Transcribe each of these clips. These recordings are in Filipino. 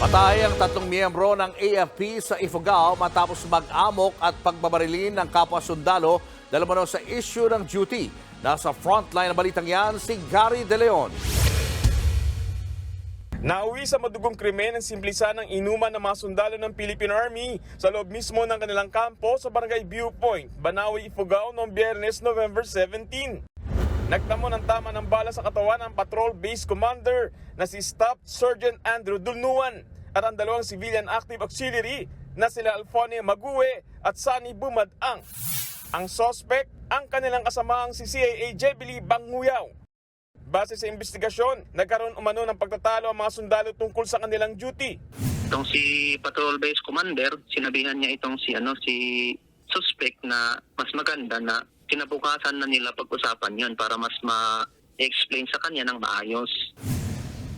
Patay ang tatlong miyembro ng AFP sa Ifugao matapos mag-amok at pagbabarilin ng kapwa sundalo dahil umano sa issue ng duty. Nasa frontline ng balitang yan si Gary De Leon. Nauwi sa madugong krimen ang simplisa ng inuman ng mga sundalo ng Philippine Army sa loob mismo ng kanilang kampo sa Barangay Viewpoint, Banawi, Ifugao noong biyernes November 17. Nagtamo ng tama ng bala sa katawan ng Patrol Base Commander na si Staff Sergeant Andrew Dulnuan at ang dalawang civilian active auxiliary na sila Alphone Mague at Sunny Bumadang. Ang sospek, ang kanilang kasamaang si CAA Jebili Banguyaw. Base sa investigasyon, nagkaroon umano ng pagtatalo ang mga sundalo tungkol sa kanilang duty. Itong si Patrol Base Commander, sinabihan niya itong si ano si suspect na mas maganda na kinabukasan na nila pag-usapan yun para mas ma-explain sa kanya ng maayos.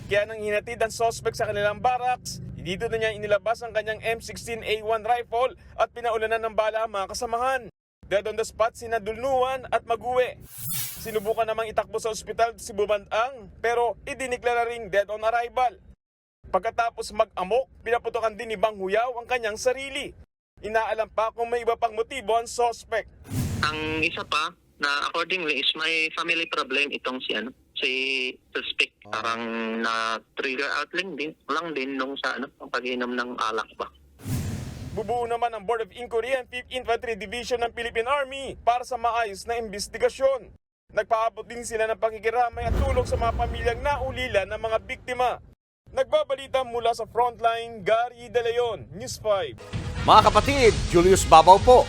Kaya nang hinatid ang suspect sa kanilang barracks, dito na niya inilabas ang kanyang M16A1 rifle at pinaulanan ng bala ang mga kasamahan. Dead on the spot sina Dulnuan at Maguwe. Sinubukan namang itakbo sa ospital si Bumandang pero idiniklara ring dead on arrival. Pagkatapos mag-amok, pinaputokan din ni Bang Huyaw ang kanyang sarili. Inaalam pa kung may iba pang motibo ang suspect. Ang isa pa na accordingly is may family problem itong si ano si suspect parang na trigger out lang din lang din nung sa ano ang pag-inom ng alak ba. Bubuo naman ang Board of Inquiry ang 5th Infantry Division ng Philippine Army para sa maayos na investigasyon. Nagpaabot din sila ng pakikiramay at tulong sa mga pamilyang naulila ng mga biktima. Nagbabalita mula sa frontline, Gary De Leon, News 5. Mga kapatid, Julius Babaw po.